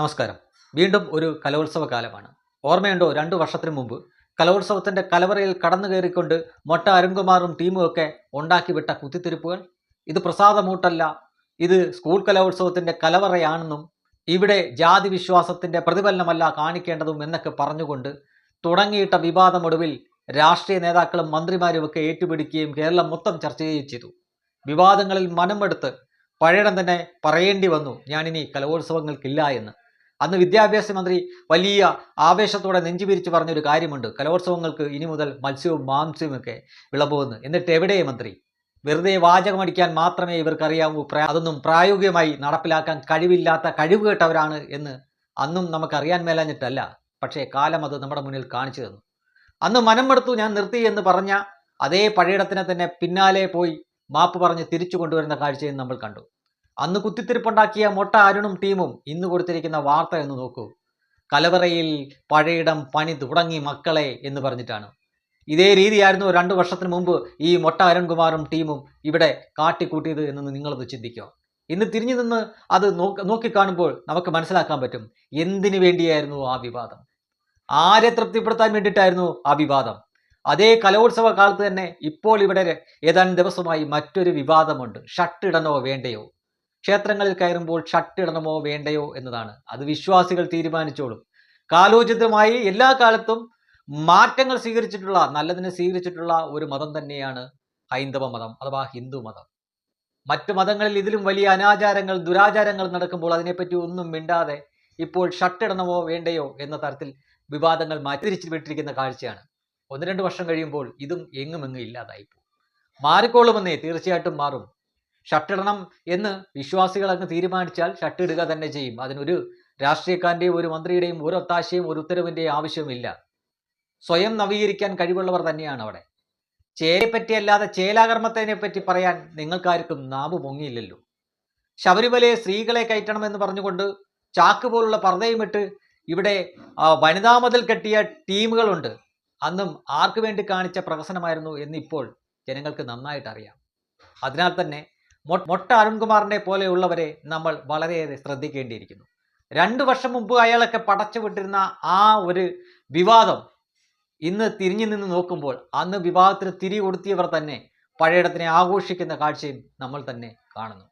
നമസ്കാരം. വീണ്ടും ഒരു കലോത്സവ കാലമാണ് ഓർമ്മയുണ്ടോ രണ്ടു വർഷത്തിന് മുമ്പ്? കലോത്സവത്തിന്റെ കലവറയിൽ കടന്നു കയറിക്കൊണ്ട് മൊട്ട അരുൺകുമാറും ടീമും ഒക്കെ ഉണ്ടാക്കി വിട്ട കുത്തിത്തിരിപ്പുകൾ? ഇത് പ്രസാദമൂട്ടല്ല. ഇത് സ്കൂൾ കലോത്സവത്തിന്റെ കലവറയാണെന്നും ഇവിടെ ജാതി വിശ്വാസത്തിന്റെ പ്രതിഫലനമല്ല കാണിക്കേണ്ടതും എന്നൊക്കെ പറഞ്ഞുകൊണ്ട് തുടങ്ങിയിട്ട വിവാദമൊടുവിൽ രാഷ്ട്രീയ നേതാക്കളും മന്ത്രിമാരും ഒക്കെ ഏറ്റുപിടിക്കുകയും കേരളം മൊത്തം ചർച്ച ചെയ്തു. വിവാദങ്ങളിൽ മനമെടുത്ത് പഴയടം തന്നെ പറയേണ്ടി വന്നു. ഞാനിനി കലോത്സവങ്ങൾക്കില്ല എന്ന്. അന്ന് വിദ്യാഭ്യാസ മന്ത്രി വലിയ ആവേശത്തോടെ നെഞ്ചുപിരിച്ച് പറഞ്ഞൊരു കാര്യമുണ്ട്. കലോത്സവങ്ങൾക്ക് ഇനി മുതൽ മത്സ്യവും മാംസ്യവുമൊക്കെ വിളമ്പുമെന്ന് എന്നിട്ട് എവിടെ മന്ത്രി? വെറുതെ വാചകമടിക്കാൻ മാത്രമേ ഇവർക്കറിയാവൂ. അതൊന്നും പ്രായോഗികമായി നടപ്പിലാക്കാൻ കഴിവില്ലാത്ത കഴിവ് കേട്ടവരാണ് എന്ന് അന്നും നമുക്കറിയാൻ മേലാഞ്ഞിട്ടല്ല. പക്ഷേ കാലം അത് നമ്മുടെ മുന്നിൽ കാണിച്ചു തന്നു. അന്ന് മനമെടുത്തു ഞാൻ നിർത്തി എന്ന് പറഞ്ഞ അതേ പഴയിടത്തിനെ തന്നെ പിന്നാലെ പോയി മാപ്പ് പറഞ്ഞ് തിരിച്ചു കൊണ്ടുവരുന്ന കാഴ്ചയും നമ്മൾ കണ്ടു. അന്ന് കുത്തിത്തിരിപ്പുണ്ടാക്കിയ മൊട്ട അരുണും ടീമും ഇന്ന് കൊടുത്തിരിക്കുന്ന വാർത്ത എന്ന് നോക്കൂ. കലവറയിൽ പഴയിടം പണി തുടങ്ങി മക്കളെ എന്ന് പറഞ്ഞിട്ടാണ്. ഇതേ രീതിയായിരുന്നു രണ്ടു വർഷത്തിന് മുമ്പ് ഈ മൊട്ട അരുൺകുമാറും ടീമും ഇവിടെ കാട്ടിക്കൂട്ടിയത് എന്ന് നിങ്ങളത് ചിന്തിക്കുക ഇന്ന് തിരിഞ്ഞു നിന്ന് അത് നോക്കി നോക്കിക്കാണുമ്പോൾ നമുക്ക് മനസ്സിലാക്കാൻ പറ്റും എന്തിനു വേണ്ടിയായിരുന്നു ആ വിവാദം. ആരെ തൃപ്തിപ്പെടുത്താൻ വേണ്ടിയിട്ടായിരുന്നു ആ വിവാദം. അതേ കലോത്സവ കാലത്ത് തന്നെ ഇപ്പോൾ ഇവിടെ ഏതാനും ദിവസമായി മറ്റൊരു വിവാദമുണ്ട്. ഷട്ടിടണോ വേണ്ടയോ? ക്ഷേത്രങ്ങളിൽ കയറുമ്പോൾ ഷട്ടിടണമോ വേണ്ടയോ എന്നതാണ്. അത് വിശ്വാസികൾ തീരുമാനിച്ചോളും. കാലോചിതമായി എല്ലാ കാലത്തും മാറ്റങ്ങൾ സ്വീകരിച്ചിട്ടുള്ള നല്ലതിനെ സ്വീകരിച്ചിട്ടുള്ള ഒരു മതം തന്നെയാണ് ഹൈന്ദവ മതം അഥവാ ഹിന്ദു മതം. മറ്റു മതങ്ങളിൽ ഇതിലും വലിയ അനാചാരങ്ങൾ ദുരാചാരങ്ങൾ നടക്കുമ്പോൾ അതിനെപ്പറ്റി ഒന്നും മിണ്ടാതെ ഇപ്പോൾ ഷട്ടിടണമോ വേണ്ടയോ എന്ന തരത്തിൽ വിവാദങ്ങൾ മാറ്റിരിച്ചു വിട്ടിരിക്കുന്ന കാഴ്ചയാണ്. ഒന്ന് രണ്ട് വർഷം കഴിയുമ്പോൾ ഇതും എങ്ങുമെങ്ങും എങ്ങും ഇല്ലാതായി മാറിക്കോളുമെന്നേ തീർച്ചയായിട്ടും മാറും. ഷട്ടിടണം എന്ന് വിശ്വാസികൾ അങ്ങ് തീരുമാനിച്ചാൽ ഷട്ടിടുക തന്നെ ചെയ്യും. അതിനൊരു രാഷ്ട്രീയക്കാരന്റെയും ഒരു മന്ത്രിയുടെയും ഒരു ഒത്താശയും ഒരു ഉത്തരവിന്റെയും ആവശ്യമില്ല സ്വയം നവീകരിക്കാൻ കഴിവുള്ളവർ തന്നെയാണ് അവിടെ. ചേരെ പറ്റിയല്ലാതെ ചേലാകർമ്മത്തിനെ പറ്റി പറയാൻ നിങ്ങൾക്കാർക്കും നാവ് പൊങ്ങിയില്ലല്ലോ. ശബരിമലയെ സ്ത്രീകളെ കയറ്റണമെന്ന് പറഞ്ഞുകൊണ്ട് ചാക്ക് പോലുള്ള പർദ്ദയുമിട്ട് ഇവിടെ വനിതാ മതിൽ കെട്ടിയ ടീമുകളുണ്ട്. അന്നും ആർക്കു വേണ്ടി കാണിച്ച പ്രഹസനമായിരുന്നു എന്നിപ്പോൾ ജനങ്ങൾക്ക് നന്നായിട്ട് അറിയാം അതിനാൽ തന്നെ മൊട്ട അരുൺകുമാറിനെ പോലെയുള്ളവരെ നമ്മൾ വളരെയേറെ ശ്രദ്ധിക്കേണ്ടിയിരിക്കുന്നു. രണ്ടു വർഷം മുമ്പ് അയാളൊക്കെ പടച്ചു വിട്ടിരുന്ന ആ ഒരു വിവാദം ഇന്ന് തിരിഞ്ഞു നിന്ന് നോക്കുമ്പോൾ അന്ന് വിവാദത്തിന് തിരി കൊടുത്തിയവർ തന്നെ പഴയിടത്തിനെ ആഘോഷിക്കുന്ന കാഴ്ചയും നമ്മൾ തന്നെ കാണുന്നു.